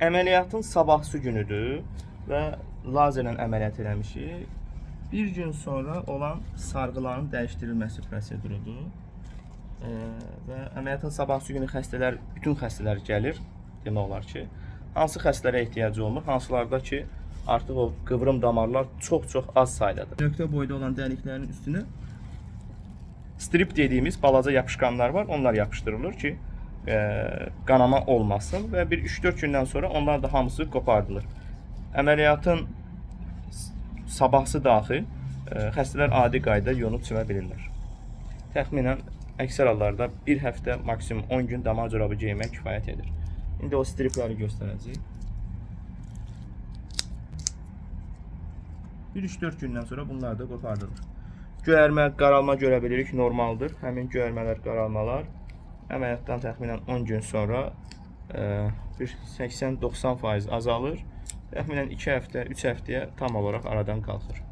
əməliyyatın sabahsı günüdür və lazerlə əməliyyat eləmişik. Bir gün sonra olan sarğıların dəyişdirilməsi prosedurudur. Ee, və əməliyyatın sabahsı günü xəstələr, bütün xəstələr gəlir demək olar ki, hansı xəstələrə ehtiyacı olmur, hansılarda ki, artıq o qıvrım damarlar çox-çox az saydadır. Nöqtə boyda olan dəliklərin üstünə strip dediyimiz balaca yapışqanlar var. Onlar yapışdırılır ki, e, qanama olmasın və bir 3-4 gündən sonra onlar da hamısı qopardılır. Əməliyyatın sabahsı daxil e, adi qaydada yunub çimə bilirlər. Təxminən əksər hallarda 1 həftə, maksimum 10 gün damar corabı geymək kifayət edir. İndi o stripləri göstərəcəyik. Bir 3-4 gündən sonra bunlar da qopardılır. Göyərmə, qaralma görə bilirik normaldır. Həmin göyərmələr, qaralmalar əməliyyatdan təxminən 10 gün sonra e, bir 80-90% azalır. Təxminən 2 həftə, 3 həftəyə tam olaraq aradan qalxır.